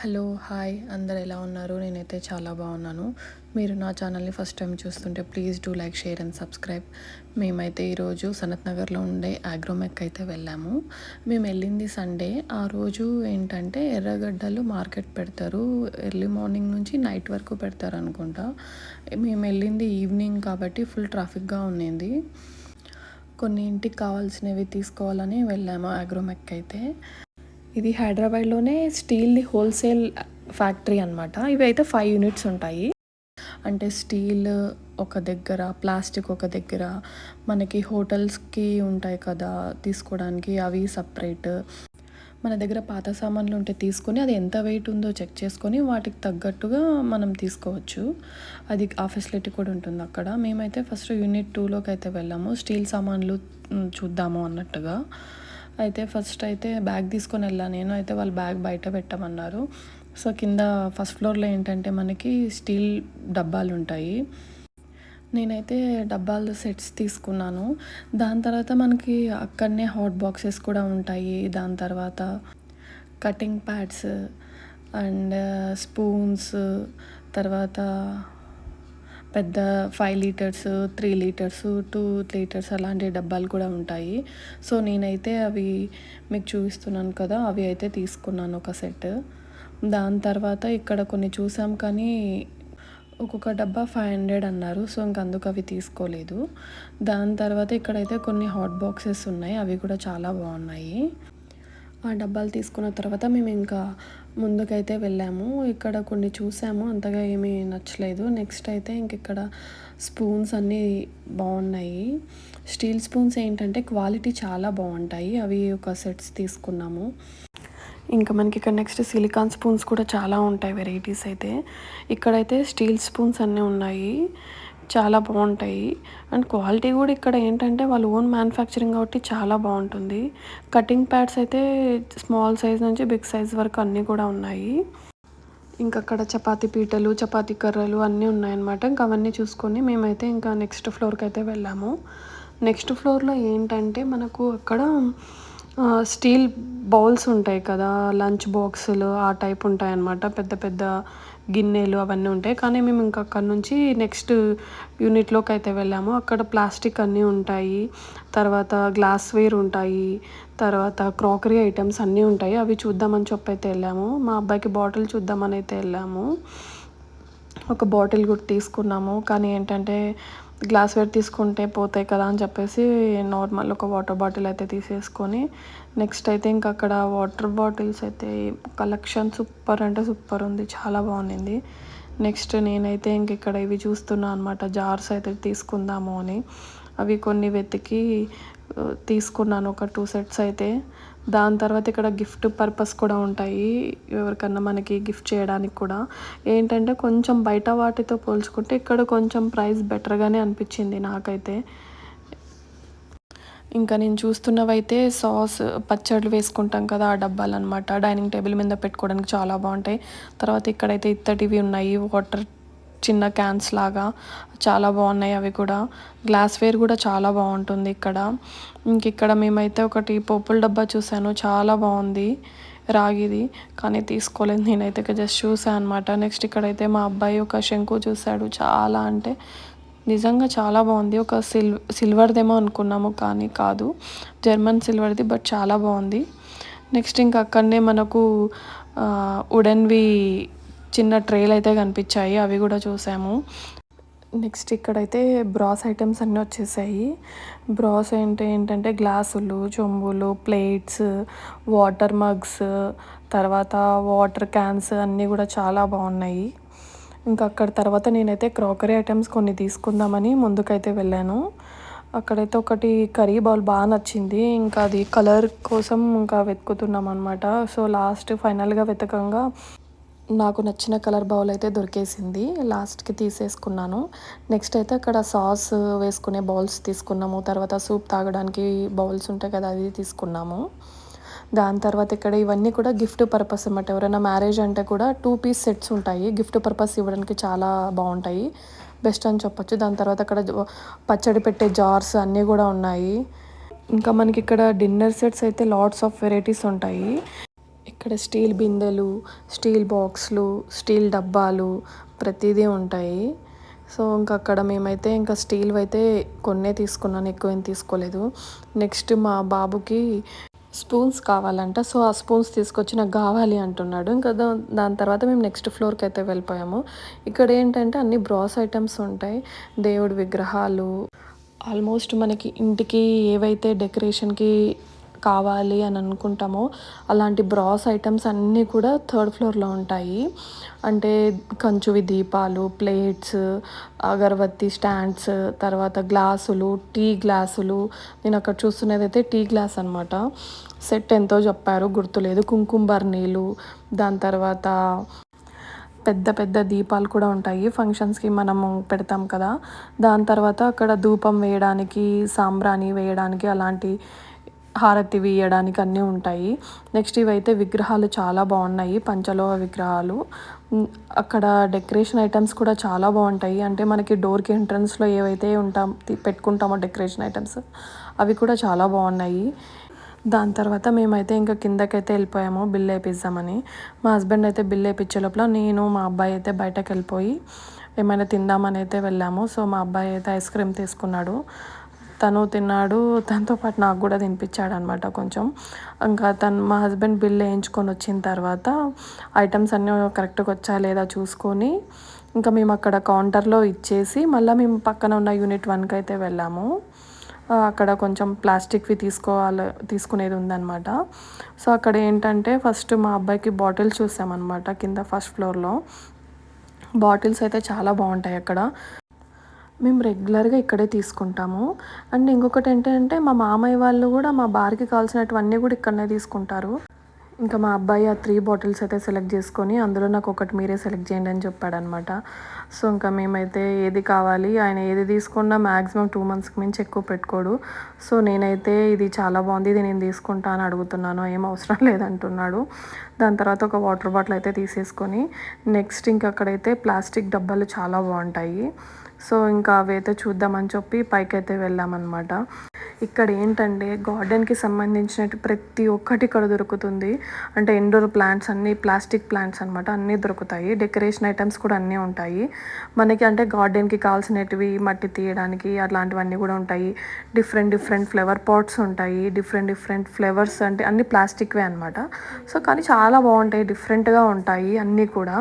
Hello hi. అందరు ఎలా ఉన్నారు? నేనైతే చాలా బాగున్నాను. మీరు నా ఛానల్ని ఫస్ట్ టైం చూస్తుంటే please do like share and subscribe. మేమైతే ఈరోజు సనత్ నగర్లో ఉండే ఆగ్రోమెక్ అయితే వెళ్ళాము. మేము వెళ్ళింది సండే. ఆ రోజు ఏంటంటే ఎర్రగడ్డలు మార్కెట్ పెడతారు. ఎర్లీ మార్నింగ్ నుంచి నైట్ వరకు పెడతారు అనుకుంటా. మేము వెళ్ళింది ఈవినింగ్ కాబట్టి ఫుల్ ట్రాఫిక్గా ఉండింది కొన్ని ఇంటికి కావాల్సినవి తీసుకోవాలని వెళ్ళాము ఆగ్రోమెక్ అయితే. ఇది హైదరాబాద్లోనే స్టీల్ది హోల్సేల్ ఫ్యాక్టరీ అనమాట ఇవి అయితే ఫైవ్ యూనిట్స్ ఉంటాయి. అంటే స్టీల్ ఒక దగ్గర ప్లాస్టిక్ ఒక దగ్గర మనకి హోటల్స్కి ఉంటాయి కదా తీసుకోవడానికి అవి సపరేట్. మన దగ్గర పాత సామాన్లు ఉంటే తీసుకొని అది ఎంత వెయిట్ ఉందో చెక్ చేసుకొని వాటికి తగ్గట్టుగా మనం తీసుకోవచ్చు. అది ఆ ఫెసిలిటీ కూడా ఉంటుంది అక్కడ. మేమైతే ఫస్ట్ యూనిట్ టూలోకి అయితే వెళ్ళాము. స్టీల్ సామాన్లు చూద్దాము అన్నట్టుగా. అయితే ఫస్ట్ అయితే బ్యాగ్ తీసుకొని వెళ్ళాను నేను. అయితే వాళ్ళు బ్యాగ్ బయట పెట్టమన్నారు. సో కింద ఫస్ట్ ఫ్లోర్లో ఏంటంటే మనకి స్టీల్ డబ్బాలు ఉంటాయి. నేనైతే డబ్బాలు సెట్స్ తీసుకున్నాను. దాని తర్వాత మనకి అక్కడనే హాట్ బాక్సెస్ కూడా ఉంటాయి. దాని తర్వాత కటింగ్ ప్యాడ్స్ అండ్ స్పూన్స్ తర్వాత పెద్ద five litres three litres two litres అలాంటి డబ్బాలు కూడా ఉంటాయి. సో నేనైతే అవి మీకు చూపిస్తున్నాను కదా అవి అయితే తీసుకున్నాను ఒక సెట్. దాని తర్వాత ఇక్కడ కొన్ని చూసాం కానీ ఒక్కొక్క డబ్బా ఫైవ్ హండ్రెడ్ అన్నారు. సో ఇంక అందుకు అవి తీసుకోలేదు. దాని తర్వాత ఇక్కడైతే కొన్ని హాట్ బాక్సెస్ ఉన్నాయి అవి కూడా చాలా బాగున్నాయి. ఆ డబ్బాలు తీసుకున్న తర్వాత మేము ఇంకా ముందుకైతే వెళ్ళాము. ఇక్కడ కొన్ని చూసాము. అంతగా ఏమీ నచ్చలేదు. నెక్స్ట్ అయితే ఇంక ఇక్కడ స్పూన్స్ అన్నీ బాగున్నాయి. స్టీల్ స్పూన్స్ ఏంటంటే క్వాలిటీ చాలా బాగుంటాయి. అవి ఒక సెట్స్ తీసుకున్నాము. ఇంకా మనకి ఇక్కడ నెక్స్ట్ సిలికాన్ స్పూన్స్ కూడా చాలా ఉంటాయి. వెరైటీస్ అయితే. ఇక్కడైతే స్టీల్ స్పూన్స్ అన్నీ ఉన్నాయి. చాలా బాగుంటాయి. అండ్ క్వాలిటీ కూడా ఇక్కడ ఏంటంటే వాళ్ళు ఓన్ మ్యానుఫ్యాక్చరింగ్ కాబట్టి చాలా బాగుంటుంది. కటింగ్ ప్యాడ్స్ అయితే స్మాల్ సైజ్ నుంచి బిగ్ సైజ్ వరకు అన్నీ కూడా ఉన్నాయి. ఇంకా అక్కడ చపాతీ పీటలు చపాతీ కర్రలు అన్నీ ఉన్నాయన్నమాట. ఇంకా అవన్నీ చూసుకొని మేమైతే ఇంకా నెక్స్ట్ ఫ్లోర్కి అయితే వెళ్ళాము. నెక్స్ట్ ఫ్లోర్లో ఏంటంటే మనకు అక్కడ స్టీల్ బౌల్స్ ఉంటాయి కదా లంచ్ బాక్సులు ఆ టైప్ ఉంటాయన్నమాట. పెద్ద పెద్ద గిన్నెలు అవన్నీ ఉంటాయి. కానీ మేము ఇంకా అక్కడ నుంచి నెక్స్ట్ యూనిట్లోకి అయితే వెళ్ళాము. అక్కడ ప్లాస్టిక్ అన్నీ ఉంటాయి. తర్వాత గ్లాస్వేర్ ఉంటాయి. తర్వాత క్రాకరీ ఐటమ్స్ అన్నీ ఉంటాయి. అవి చూద్దామని చెప్పి అయితే వెళ్ళాము. మా అబ్బాయికి బాటిల్ చూద్దామని అయితే వెళ్ళాము. ఒక బాటిల్ కూడా తీసుకున్నాము. కానీ ఏంటంటే గ్లాస్వేర్ తీసుకుంటే పోతాయి కదా అని చెప్పేసి నార్మల్ ఒక వాటర్ బాటిల్ అయితే తీసేసుకొని నెక్స్ట్ అయితే ఇంకా అక్కడ వాటర్ బాటిల్స్ అయితే కలెక్షన్ సూపర్ అంటే సూపర్ ఉంది చాలా బాగుంది నెక్స్ట్ నేనైతే ఇంక ఇక్కడ ఇవి చూస్తున్నా అనమాట జార్స్ అయితే తీసుకుందాము అని. అవి కొన్ని వెతికి తీసుకున్నాను ఒక టూ సెట్స్ అయితే. దాని తర్వాత ఇక్కడ గిఫ్ట్ పర్పస్ కూడా ఉంటాయి ఎవరికన్నా మనకి గిఫ్ట్ చేయడానికి కూడా. ఏంటంటే కొంచెం బయట వాటితో పోల్చుకుంటే ఇక్కడ కొంచెం ప్రైస్ బెటర్గానే అనిపించింది నాకైతే. ఇంకా నేను చూస్తున్నవైతే సాస్ పచ్చళ్ళు వేసుకుంటాం కదా ఆ డబ్బాలు అనమాట డైనింగ్ టేబుల్ మీద పెట్టుకోవడానికి చాలా బాగుంటాయి. తర్వాత ఇక్కడైతే ఇత్తటివి ఉన్నాయి వాటర్ చిన్న క్యాన్స్ లాగా చాలా బాగున్నాయి అవి కూడా. గ్లాస్వేర్ కూడా చాలా బాగుంటుంది ఇక్కడ. ఇంక ఇక్కడ మేమైతే ఒకటి పోపుల డబ్బా చూసాను చాలా బాగుంది రాగిది. కానీ తీసుకోలేదు. నేనైతే జస్ట్ చూసాను అనమాట నెక్స్ట్ ఇక్కడైతే మా అబ్బాయి ఒక శంకు చూశాడు. చాలా అంటే నిజంగా చాలా బాగుంది. ఒక సిల్ సిల్వర్దేమో అనుకున్నాము కానీ కాదు. జర్మన్ సిల్వర్ది బట్ చాలా బాగుంది. నెక్స్ట్ ఇంకా అక్కడనే మనకు వుడెన్వి చిన్న ట్రేలు అయితే కనిపించాయి అవి కూడా చూసాము. నెక్స్ట్ ఇక్కడైతే బ్రాస్ ఐటమ్స్ అన్నీ వచ్చేసాయి. బ్రాస్ ఏంటి ఏంటంటే గ్లాసులు చెంబులు ప్లేట్స్ వాటర్ మగ్స్ తర్వాత వాటర్ క్యాన్స్ అన్నీ కూడా చాలా బాగున్నాయి. ఇంకా అక్కడ తర్వాత నేనైతే క్రాకరీ ఐటమ్స్ కొన్ని తీసుకుందామని ముందుకైతే వెళ్ళాను. అక్కడైతే ఒకటి కర్రీ బౌల్ బాగా నచ్చింది. ఇంకా అది కలర్ కోసం ఇంకా వెతుకుతున్నాం అనమాట సో లాస్ట్ ఫైనల్గా వెతకంగా నాకు నచ్చిన కలర్ బౌల్ అయితే దొరికేసింది. లాస్ట్కి తీసేసుకున్నాను. నెక్స్ట్ అయితే అక్కడ సాస్ వేసుకునే బౌల్స్ తీసుకున్నాము. తర్వాత సూప్ తాగడానికి బౌల్స్ ఉంటాయి కదా అది తీసుకున్నాము. దాని తర్వాత ఇక్కడ ఇవన్నీ కూడా గిఫ్ట్ పర్పస్ అన్నమాట. ఎవరైనా మ్యారేజ్ అంటే కూడా టూ పీస్ సెట్స్ ఉంటాయి. గిఫ్ట్ పర్పస్ ఇవ్వడానికి చాలా బాగుంటాయి. బెస్ట్ అని చెప్పొచ్చు. దాని తర్వాత అక్కడ పచ్చడి పెట్టే జార్స్ అన్నీ కూడా ఉన్నాయి. ఇంకా మనకి ఇక్కడ డిన్నర్ సెట్స్ అయితే లాట్స్ ఆఫ్ వెరైటీస్ ఉంటాయి. ఇక్కడ స్టీల్ బిందెలు స్టీల్ బాక్స్లు స్టీల్ డబ్బాలు ప్రతిదీ ఉంటాయి. సో ఇంకా అక్కడ మేమైతే ఇంకా స్టీల్ అయితే కొన్నే తీసుకున్నాను ఎక్కువ ఏం తీసుకోలేదు. నెక్స్ట్ మా బాబుకి స్పూన్స్ కావాలంట. సో ఆ స్పూన్స్ తీసుకొచ్చి నాకు కావాలి అంటున్నాడు. ఇంకా దాని తర్వాత మేము నెక్స్ట్ ఫ్లోర్కి అయితే వెళ్ళిపోయాము. ఇక్కడ ఏంటంటే అన్ని బ్రాస్ ఐటమ్స్ ఉంటాయి. దేవుడి విగ్రహాలు. ఆల్మోస్ట్ మనకి ఇంటికి ఏవైతే డెకరేషన్కి కావాలి అని అనుకుంటామో అలాంటి బ్రాస్ ఐటమ్స్ అన్నీ కూడా థర్డ్ ఫ్లోర్లో ఉంటాయి. అంటే కంచువి దీపాలు ప్లేట్స్ అగరబత్తి స్టాండ్స్ తర్వాత గ్లాసులు టీ గ్లాసులు. నేను అక్కడ చూస్తున్నది అయితే టీ గ్లాస్ అనమాట సెట్ ఎంతో చెప్పారు గుర్తులేదు. కుంకుంబర్ నీళ్ళు దాని తర్వాత పెద్ద పెద్ద దీపాలు కూడా ఉంటాయి. ఫంక్షన్స్కి మనము పెడతాం కదా. దాని తర్వాత అక్కడ ధూపం వేయడానికి సాంబ్రాణి వేయడానికి అలాంటి హారతి వేయడానికి అన్నీ ఉంటాయి. నెక్స్ట్ ఇవైతే విగ్రహాలు చాలా బాగున్నాయి. పంచలోహ విగ్రహాలు. అక్కడ డెకరేషన్ ఐటమ్స్ కూడా చాలా బాగుంటాయి. అంటే మనకి డోర్కి ఎంట్రన్స్లో ఏవైతే ఉంటాం పెట్టుకుంటామో డెకరేషన్ ఐటమ్స్ అవి కూడా చాలా బాగున్నాయి. దాని తర్వాత మేమైతే ఇంకా కిందకైతే వెళ్ళిపోయాము బిల్ వేపిద్దామని. మా హస్బెండ్ అయితే బిల్ వేపించే లోపల నేను మా అబ్బాయి అయితే బయటకు వెళ్ళిపోయి ఏమైనా తిందామని అయితే వెళ్ళాము. సో మా అబ్బాయి అయితే ఐస్ క్రీమ్ తీసుకున్నాడు. తను తిన్నాడు. తనతో పాటు నాకు కూడా తినిపించాడు అనమాట కొంచెం. ఇంకా తను మా హస్బెండ్ బిల్ వేయించుకొని వచ్చిన తర్వాత ఐటమ్స్ అన్నీ కరెక్ట్గా వచ్చా లేదా చూసుకొని ఇంకా మేము అక్కడ కౌంటర్లో ఇచ్చేసి మళ్ళీ మేము పక్కన ఉన్న యూనిట్ వన్కి అయితే వెళ్ళాము. అక్కడ కొంచెం ప్లాస్టిక్వి తీసుకోవాలి తీసుకునేది ఉందన్నమాట. సో అక్కడ ఏంటంటే ఫస్ట్ మా అబ్బాయికి బాటిల్స్ చూసామన్నమాట కింద ఫస్ట్ ఫ్లోర్లో. బాటిల్స్ అయితే చాలా బాగుంటాయి అక్కడ. మేము రెగ్యులర్గా ఇక్కడే తీసుకుంటాము. అండ్ ఇంకొకటి ఏంటంటే మా మామయ్య వాళ్ళు కూడా మా బార్కి కావాల్సినటువన్నీ కూడా ఇక్కడనే తీసుకుంటారు. ఇంకా మా అబ్బాయి ఆ త్రీ బాటిల్స్ అయితే సెలెక్ట్ చేసుకొని అందులో నాకు ఒకటి మీరే సెలెక్ట్ చేయండి అని చెప్పాడనమాట. సో ఇంకా మేమైతే ఏది కావాలి ఆయన ఏది తీసుకున్నా మ్యాక్సిమం టూ మంత్స్కి మించి ఎక్కువ పెట్టుకోడు. సో నేనైతే ఇది చాలా బాగుంది ఇది నేను తీసుకుంటా అని అడుగుతున్నాను ఏం అవసరం లేదంటున్నాడు. దాని తర్వాత ఒక వాటర్ బాటిల్ అయితే తీసేసుకొని నెక్స్ట్ ఇంకా అక్కడైతే ప్లాస్టిక్ డబ్బాలు చాలా బాగుంటాయి. సో ఇంకా అవి అయితే చూద్దామని చెప్పి పైకైతే వెళ్ళామన్నమాట. ఇక్కడ ఏంటంటే గార్డెన్కి సంబంధించినట్టు ప్రతి ఒక్కటి ఇక్కడ దొరుకుతుంది. అంటే ఇండోర్ ప్లాంట్స్ అన్నీ ప్లాస్టిక్ ప్లాంట్స్ అనమాట అన్నీ దొరుకుతాయి. డెకరేషన్ ఐటమ్స్ కూడా అన్నీ ఉంటాయి. మనకి అంటే గార్డెన్కి కావాల్సినవి మట్టి తీయడానికి అట్లాంటివన్నీ కూడా ఉంటాయి. డిఫరెంట్ డిఫరెంట్ ఫ్లవర్ పాట్స్ ఉంటాయి. డిఫరెంట్ డిఫరెంట్ ఫ్లేవర్స్ అంటే అన్ని ప్లాస్టిక్వే అనమాట సో కానీ చాలా బాగుంటాయి డిఫరెంట్గా ఉంటాయి అన్నీ కూడా.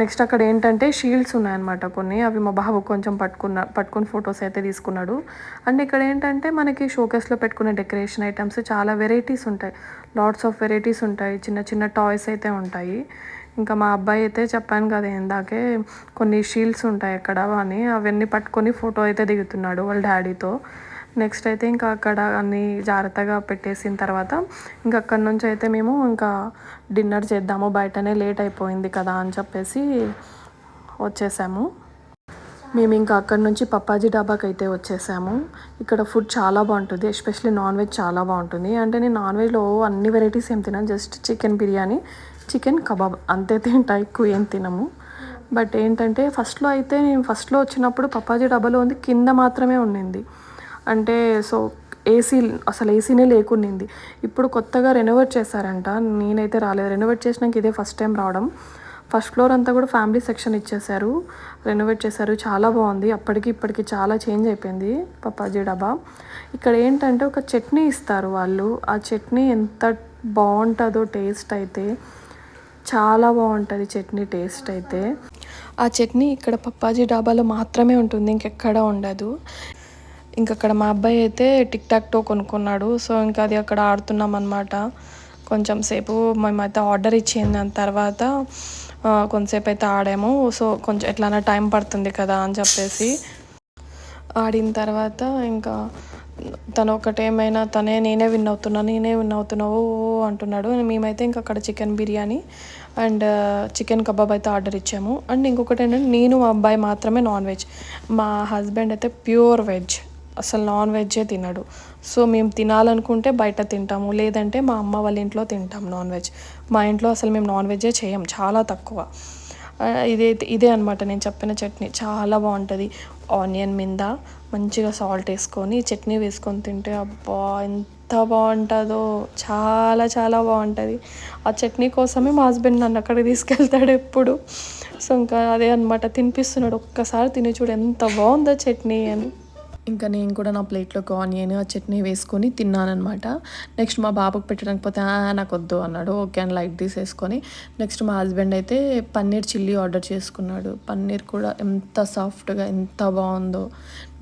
నెక్స్ట్ అక్కడ ఏంటంటే షీల్డ్స్ ఉన్నాయన్నమాట కొన్ని. అవి మా బాబు కొంచెం పట్టుకున్న పట్టుకుని ఫొటోస్ అయితే తీసుకున్నాడు. అండ్ ఇక్కడ ఏంటంటే మనకి షోకేస్లో పెట్టుకునే డెకరేషన్ ఐటమ్స్ చాలా వెరైటీస్ ఉంటాయి. లాట్స్ ఆఫ్ వెరైటీస్ ఉంటాయి. చిన్న చిన్న టాయ్స్ అయితే ఉంటాయి. ఇంకా మా అబ్బాయి అయితే చెప్పాను కదా ఇందాకే కొన్ని షీల్డ్స్ ఉంటాయి అక్కడ అని అవన్నీ పట్టుకొని ఫోటో అయితే దిగుతున్నాడు వాళ్ళ డాడీతో. నెక్స్ట్ అయితే ఇంకా అక్కడ అన్ని జాగ్రత్తగా పెట్టేసిన తర్వాత ఇంకా అక్కడ నుంచి అయితే మేము ఇంకా డిన్నర్ చేద్దాము బయటనే లేట్ అయిపోయింది కదా అని చెప్పేసి వచ్చేసాము. మేము ఇంకా అక్కడ నుంచి పప్పాజీ డాబాకి అయితే వచ్చేసాము. ఇక్కడ ఫుడ్ చాలా బాగుంటుంది ఎస్పెషల్లీ నాన్ వెజ్ చాలా బాగుంటుంది. అంటే నేను నాన్ వెజ్లో అన్ని వెరైటీస్ ఏం తినాను just chicken biryani chicken kebab అంతే తింటా ఎక్కువ ఏం తినము. బట్ ఏంటంటే ఫస్ట్లో అయితే నేను ఫస్ట్లో వచ్చినప్పుడు పప్పాజీ డబ్బాలో ఉంది కింద మాత్రమే ఉండింది. అంటే సో ఏసీ అసలు ఏసీనే లేకుండింది. ఇప్పుడు కొత్తగా రెనోవేట్ చేశారంట. నేనైతే రాలేదు. రెనోవేట్ చేసినాక ఇదే ఫస్ట్ టైం రావడం. ఫస్ట్ ఫ్లోర్ అంతా కూడా ఫ్యామిలీ సెక్షన్ ఇచ్చేశారు. రెనోవేట్ చేశారు. చాలా బాగుంది. అప్పటికి ఇప్పటికి చాలా చేంజ్ అయిపోయింది. పప్పాజీ డబ్బా ఇక్కడ ఏంటంటే ఒక చట్నీ ఇస్తారు వాళ్ళు. ఆ చట్నీ ఎంత బాగుంటుందో టేస్ట్ అయితే చాలా బాగుంటుంది చట్నీ టేస్ట్ అయితే. ఆ చట్నీ ఇక్కడ పప్పాజీ డాబాలో మాత్రమే ఉంటుంది. ఇంకెక్కడ ఉండదు. ఇంక అక్కడ మా అబ్బాయి అయితే టిక్ టాక్ టో కొనుక్కున్నాడు. సో ఇంకా అది అక్కడ ఆడుతున్నాం అనమాట కొంచెం సేపు మేమైతే ఆర్డర్ ఇచ్చిన దాని తర్వాత కొంతసేపు అయితే ఆడాము. సో కొంచెం ఎట్లైనా టైం పడుతుంది కదా అని చెప్పేసి ఆడిన తర్వాత ఇంకా తను ఒకటేమైనా తనే నేనే విన్ అవుతున్నా నేనే విన్ అవుతున్నావు అంటున్నాడు. మేమైతే ఇంకా అక్కడ chicken biryani and chicken kebab అయితే ఆర్డర్ ఇచ్చాము. అండ్ ఇంకొకటి ఏంటంటే నేను మా అబ్బాయి మాత్రమే నాన్ వెజ్. మా హస్బెండ్ అయితే ప్యూర్ వెజ్. అసలు నాన్ వెజ్జే తినడు. సో మేము తినాలనుకుంటే బయట తింటాము. లేదంటే మా అమ్మ వాళ్ళ ఇంట్లో తింటాం నాన్ వెజ్. మా ఇంట్లో అసలు మేము నాన్ వెజ్జే చేయం చాలా తక్కువ. ఇదైతే ఇదే ఇదే అనమాట నేను చెప్పిన చట్నీ. చాలా బాగుంటుంది. ఆనియన్ మీద మంచిగా సాల్ట్ వేసుకొని చట్నీ వేసుకొని తింటే అబ్బా ఎంత బాగుంటుందో! చాలా చాలా బాగుంటుంది. ఆ చట్నీ కోసమే మా హస్బెండ్ నన్ను అక్కడికి తీసుకెళ్తాడు ఎప్పుడు. సో ఇంకా అదే అనమాట తినిపిస్తున్నాడు. ఒక్కసారి తిని చూడు ఎంత బాగుందో చట్నీ అని. ఇంకా నేను కూడా నా ప్లేట్లోకి ఆనియన్ ఆ చట్నీ వేసుకొని తిన్నానమాట నెక్స్ట్ మా బాబుకి పెట్టడానికి పోతే నాకు వద్దు అన్నాడు. ఓకే అని లైట్ తీసేసుకొని నెక్స్ట్ మా హస్బెండ్ అయితే పన్నీర్ చిల్లీ ఆర్డర్ చేసుకున్నాడు. పన్నీర్ కూడా ఎంత సాఫ్ట్గా ఎంత బాగుందో.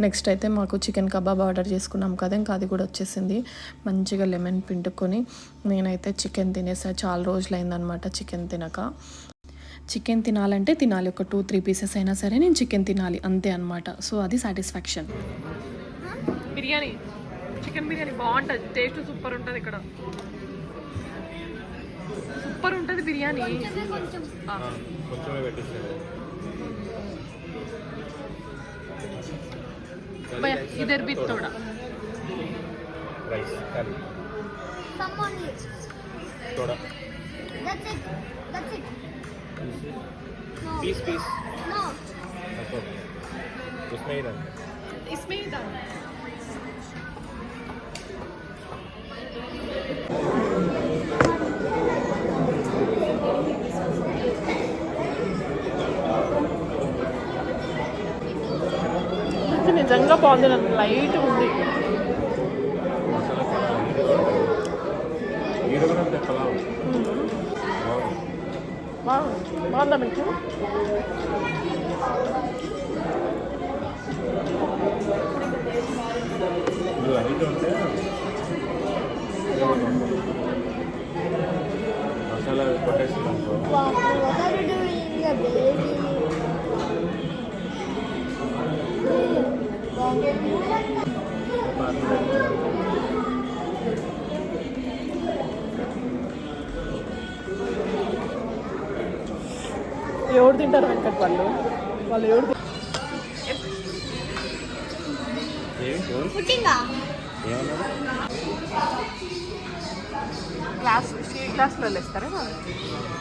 నెక్స్ట్ అయితే మాకు చికెన్ కబాబ్ ఆర్డర్ చేసుకున్నాం కదా ఇంకా అది కూడా వచ్చేసింది. మంచిగా లెమన్ పిండుకొని నేనైతే చికెన్ తినేసా. చాలా రోజులు చికెన్ తినక. చికెన్ తినాలంటే తినాలి. ఒక టూ త్రీ పీసెస్ అయినా సరే నేను చికెన్ తినాలి. అంతే అనమాట సో అది సాటిస్ఫాక్షన్. బిర్యానీ. చికెన్ బిర్యానీ బాగుంటుంది. టేస్ట్ సూపర్ ఉంటుంది ఇక్కడ. సూపర్ ఉంటుంది బిర్యానీ. ఇద్దరు బిత్ తోడా. Rice curry. It. That's pieces? No. Piece, piece. No. Ako. Ismailan. Ismailan. నిజంగా బాగుంది నాకు లైట్ ఉంది మీరు కూడా 아, 한다면 좀? 뭐야, 이런데? మసాలా పొటాష్ వదరుడు ఇంకా బేబీ ఎవరు తింటారు వెంకట్ వాళ్ళు? వాళ్ళు ఎవరు గ్లాస్లో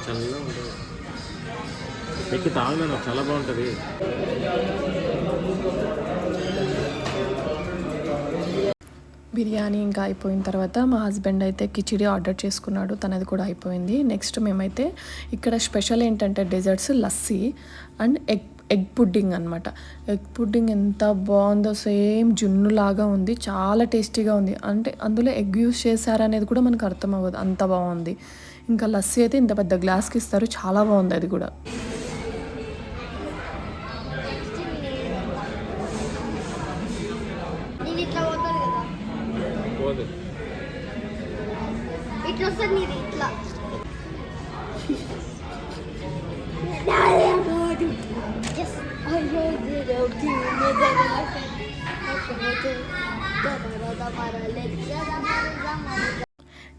చల్లగా ఉంటుంది ఎక్కి చాలా బాగుంటుంది. బిర్యానీ ఇంకా అయిపోయిన తర్వాత మా హస్బెండ్ అయితే కిచిడి ఆర్డర్ చేసుకున్నాడు తనది కూడా అయిపోయింది. నెక్స్ట్ మేమైతే ఇక్కడ స్పెషల్ ఏంటంటే desserts lassi and egg egg pudding అనమాట ఎగ్ పుడ్డింగ్ ఎంత బాగుందో సేమ్ జున్ను లాగా ఉంది చాలా టేస్టీగా ఉంది. అంటే అందులో ఎగ్ యూస్ చేశారనేది కూడా మనకు అర్థం అవ్వదు అంత బాగుంది. ఇంకా లస్సీ అయితే ఇంత పెద్ద గ్లాస్కి ఇస్తారు చాలా బాగుంది అది కూడా. ఇట్లా వస్తుంది ఇట్లా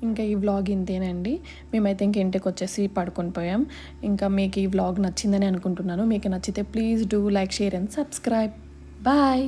ఇంకా ఈ వ్లాగ్ ఇంతేనండి. మేమైతే ఇంక ఇంటికి వచ్చేసి పడుకొని పోయాం. ఇంకా మీకు ఈ వ్లాగ్ నచ్చిందని అనుకుంటున్నాను. మీకు నచ్చితే please do like share and subscribe bye